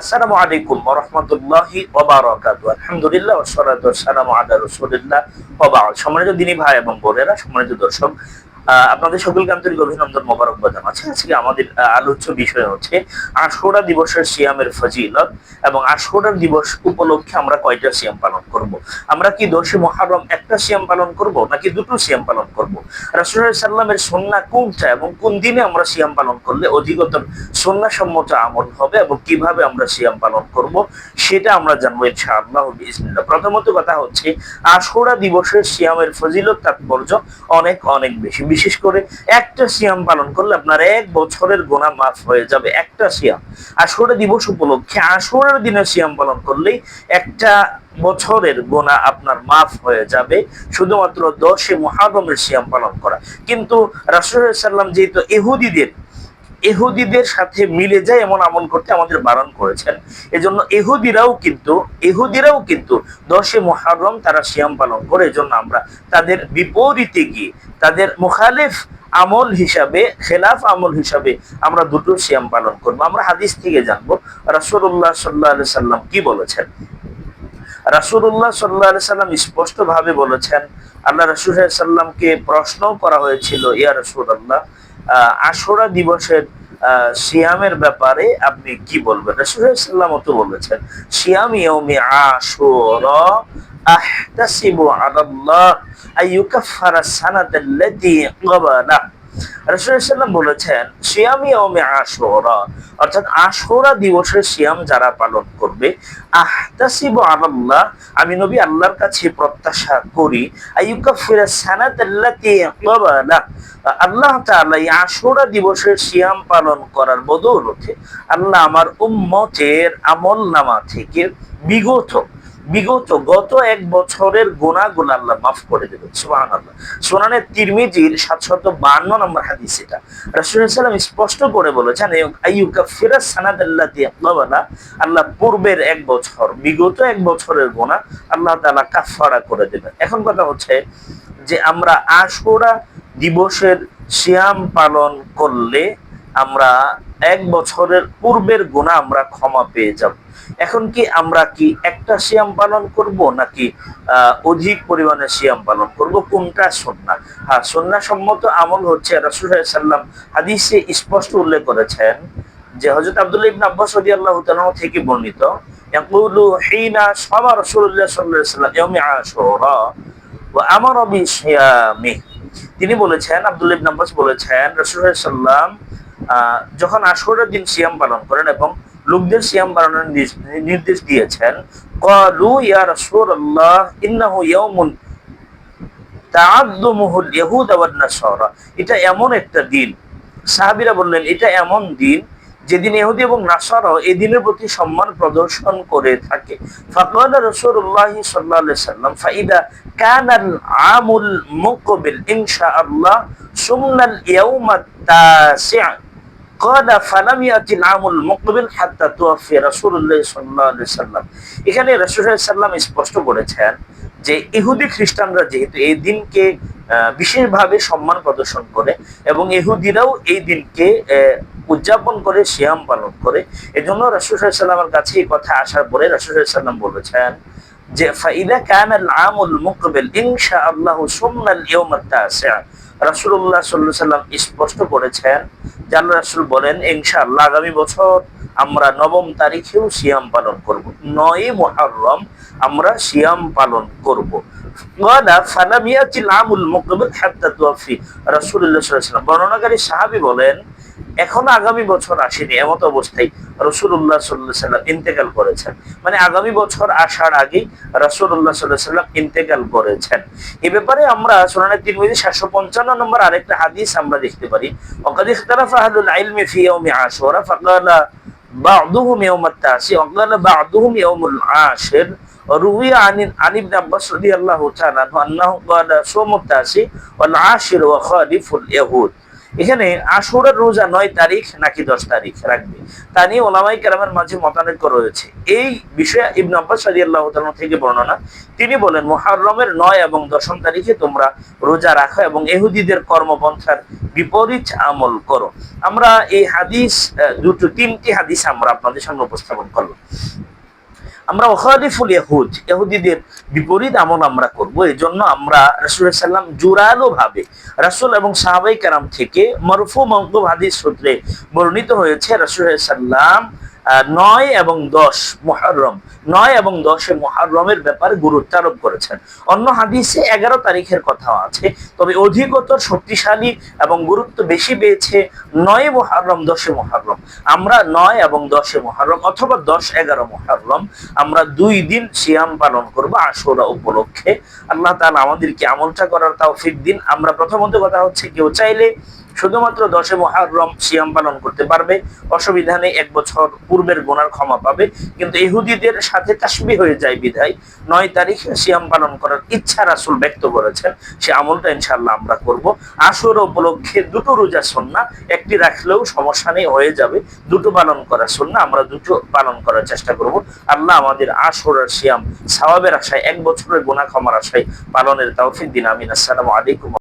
আসসালামু আলাইকুম রাহমাতুল্লাহি ওয়া বারাকাতুহু আলহামদুলিল্লাহ ওয়া সলাতু ওয়াসসালামু আলা রাসূলিল্লাহ। ওয়া সম্মানিত দিনী ভাই এবং বোনেরা, সম্মানিত দর্শক আপনাদের সকলকে আন্তরিক অভিনন্দন, মোবারকবাদ জানাচ্ছি। আজকে আমাদের আলোচ্য বিষয় হচ্ছে আশুরা দিবসের সিয়ামের ফজিলত এবং আশুরা দিবস উপলক্ষে আমরা কয়টা সিয়াম পালন করব? আমরা কি দশে মহারম একটা সিয়াম পালন করব নাকি দুটো সিয়াম পালন করব? রাসূলুল্লাহ সাল্লামের সুন্নাহ কোনটা এবং কোন দিনে আমরা সিয়াম পালন করলে অধিকতর সুন্নাহসম্মত আমল হবে এবং কীভাবে আমরা সিয়াম পালন করব সেটা আমরা জানব ইনশাআল্লাহ বিসমিল্লাহ প্রথমত কথা হচ্ছে আশুরা দিবসের সিয়ামের ফজিলত তাৎপর্য অনেক অনেক বেশি। বিশেষ করে একটা সিয়াম পালন করলে আপনার এক বছরের গোনা মাফ হয়ে যাবে, একটা সিয়াম। আশুরা দিবস উপলক্ষে আশুরার দিনে সিয়াম পালন করলেই একটা বছরের গোনা আপনার মাফ হয়ে যাবে, শুধুমাত্র দশে মহাগমের সিয়াম পালন করা। কিন্তু রাসুল সাল্লাম যেহেতু ইহুদিদের এহুদিদের সাথে মিলে যায় এমন আমল করতে আমাদের বারণ করেছেন। এজন্য এহুদিরাও কিন্তু এহুদিরাও কিন্তু দশে মহারম তারা সিয়াম পালন করে। এজন্য আমরা তাদের বিপরীতে গিয়ে তাদের মুখালেফ আমল হিসাবে খেলাফ আমল হিসাবে আমরা দুটো সিয়াম পালন করব। আমরা হাদিস থেকে জানব রাসূলুল্লাহ সাল্লাহ সাল্লাম কি বলেছেন? রাসূলুল্লাহ সাল্লাহ সাল্লাম স্পষ্ট ভাবে বলেছেন আল্লাহ রাসূল সাল্লামকে প্রশ্ন করা হয়েছিল ইয়া আহ, আশুরা দিবসের সিয়ামের ব্যাপারে আপনি কি বলবেন? রাসূলুল্লাহ তো বলেছেন, সিয়াম ইয়মি আশুরা আহতাসিবু আলাল্লাহ আইয়ুকাফফারা সানাতাল্লাতী ক্বাবালা বলেছেন ইয়াউমি আশুরা অর্থাৎ আশুরা দিবসের সিয়াম যারা পালন করবে, আহতাসিবু আলাল্লাহ আমি নবী আল্লাহর কাছে প্রত্যাশা করি আল্লাহ তাআলা আশুরা দিবসের সিয়াম পালন করার বদৌলতে আল্লাহ আমার উম্মতের আমল নামা থেকে বিগত বিগত গত এক বছরের গোনাগুলো আল্লাহ মাফ করে দেবেন সুবাহ আল্লাহ সোনানে তিরমিজির সাতশত বান্ন নম্বর হাদিস এটা। সাল্লাম স্পষ্ট করে বলেছেন সানাদাল্লাতি আল্লাহ আল্লাহ পূর্বের এক বছর, বিগত এক বছরের গোনা আল্লাহ তাআলা কাফফারা করে দেবেন। এখন কথা হচ্ছে যে আমরা আশুরা দিবসের সিয়াম পালন করলে আমরা এক বছরের পূর্বের গুণা আমরা ক্ষমা পেয়ে যাব। এখন কি আমরা কি একটা সিয়াম পালন করব নাকি অধিক পরিমাণে সিয়াম পালন করব? কোনটা সন্না? হ্যাঁ সন্না সম্মত আমল হচ্ছে সাল্লাম হাদিসে স্পষ্ট উল্লেখ করেছেন যে হযরত আব্দুল্লাহ ইবনে আব্বাস রাদিয়াল্লাহু তাআলা থেকে বর্ণিত সাল্লাল্লাহু তিনি বলেছেন আব্দুল্লাহ ইবনে আব্বাস বলেছেন রাসূলুল্লাহ সাল্লাম আহ, যখন আশুরার দিন সিয়াম পালন করেন এবং লোকদের সিয়াম পালনের নির্দেশ- দিয়েছেন ক্বালু ইয়া রাসূলুল্লাহ, ইন্নাহু ইয়াউমুন তাআদ্দুমুহুল ইয়াহুদ ওয়ান নাসারা এটা এমন একটা দিন। সাহাবীরা বললেন, এটা এমন দিন যেদিন ইহুদি এবং নাসারা এই দিনের প্রতি সম্মান প্রদর্শন করে থাকে। ফাকালা রাসূলুল্লাহ সাল্লাল্লাহু আলাইহি সাল্লাম, ফাইদা কানাল আমুল মুকবিল ইনশাআল্লাহ সুমনাল ইয়াউমাত তাসি' এখানে সাল্লাম স্পষ্ট করেছেন যে ইহুদি খ্রিস্টানরা যেহেতু এই দিনকে বিশেষভাবে সম্মান প্রদর্শন করে এবং ইহুদিরাও এই দিনকে উদযাপন করে, সিয়াম পালন করে, এজন্য রাসূল সাল্লামের কাছে এই কথা আসার পরে রাসূল সাল্লাম বলেছেন যে ফাইদা কানাল আমুল মুকবিল, ইনশাআল্লাহ সুমনাল ইয়াউমাত তাসি' রাসূলুল্লাহ সাল্লাল্লাহু আলাইহি সাল্লাম স্পষ্ট করেছেন যে আল্লাহ রাসূল বলেন, ইনশাআল্লাহ আগামী বছর আমরা নবম তারিখেও সিয়াম পালন করব। নয় মুহররম আমরা সিয়াম পালন করব। ওয়ালা ফালাম ইয়াতিল আমুল মুকবিল হাত্তা তুওয়াফি রাসূলুল্লাহ সাল্লাল্লাহু আলাইহি সাল্লাম বর্ণনাকারী সাহাবী বলেন এখন আগামী বছর আসেনি এমত অবস্থায় রসুল্লাহ সাল্লাহ সাল্লাম ইন্তেকাল করেছেন মানে আগামী বছর আসার আগেই রসুল্লাহ সাল্লাহ সাল্লাম ইন্তেকাল করেছেন এ ব্যাপারে আমরা সোনানের তিন মিনিট সাতশো পঞ্চান্ন নম্বর আরেকটা হাদিস আমরা দেখতে পারি وقد اختلف أهل العلم في يوم عاشوراء فقال بعضهم يوم التاسع وقال بعضهم يوم العاشر روي عن عن ابن عباس رضي الله تعالى عنه أنه قال صوم التاسع والعاشر وخالف اليهود এখানে আশুরার রোজা নয় তারিখ নাকি দশ তারিখ রাখবে? তা নিয়ে ওলামাই কেরামের মাঝে মতানৈক্য রয়েছে। এই বিষয়ে ইবন আব্বাস রাদিয়াল্লাহু তাআলা থেকে বর্ণনা। তিনি বলেন, মুহররমের নয় এবং দশম তারিখে তোমরা রোজা রাখো এবং এহুদিদের কর্মপন্থার বিপরীত আমল করো। আমরা এই হাদিস দুটো, তিনটি হাদিস আমরা আপনাদের সামনে উপস্থাপন করলাম। আমরা ওখালিফুল ইহুদ এহুদিদের বিপরীত আমল আমরা করব। এই জন্য আমরা রাসুল সাল্লাম জোরালো ভাবে রাসুল এবং সাহাবাই কারাম থেকে মরফু মকবুব হাদিস সূত্রে বর্ণিত হয়েছে রাসুল সাল্লাম নয় এবং দশ মহরম নয় এবং দশে মহরমের ব্যাপারে গুরুত্ব আরোপ করেছেন। অন্য হাদিসে এগারো তারিখের কথাও আছে। তবে অধিকতর শক্তিশালী এবং গুরুত্ব বেশি পেয়েছে নয় মহরম দশে মহরম আমরা নয় এবং দশে মহারম অথবা দশ এগারো মহারম আমরা দুই দিন সিয়াম পালন করব আশুরা উপলক্ষে। আল্লাহ তাআলা আমাদেরকে আমলটা করার তৌফিক দিন। আমরা প্রথমত কথা হচ্ছে, কেউ চাইলে শুধুমাত্র দশে মহারম সিয়াম পালন করতে পারবে। অসুবিধা নেই, এক বছর পূর্বের গোনার ক্ষমা পাবে। কিন্তু ইহুদিদের সাথে তাসবি হয়ে যায় বিধায় নয় তারিখে সিয়াম পালন করার ইচ্ছা রাসুল ব্যক্ত করেছেন। সে আমলটা ইনশাল্লাহ আমরা করব। আশুর উপলক্ষে দুটো রোজা সন্না একটি রাখলেও সমস্যা নেই, হয়ে যাবে। দুটো পালন করা সন্না আমরা দুটো পালন করার চেষ্টা করব। আল্লাহ আমাদের আশুর আর সিয়াম সাওয়াবের আশায়, এক বছরের গোনা ক্ষমার আশায় পালনের তৌফিক দিন। আমিন। আসসালামু আলাইকুম।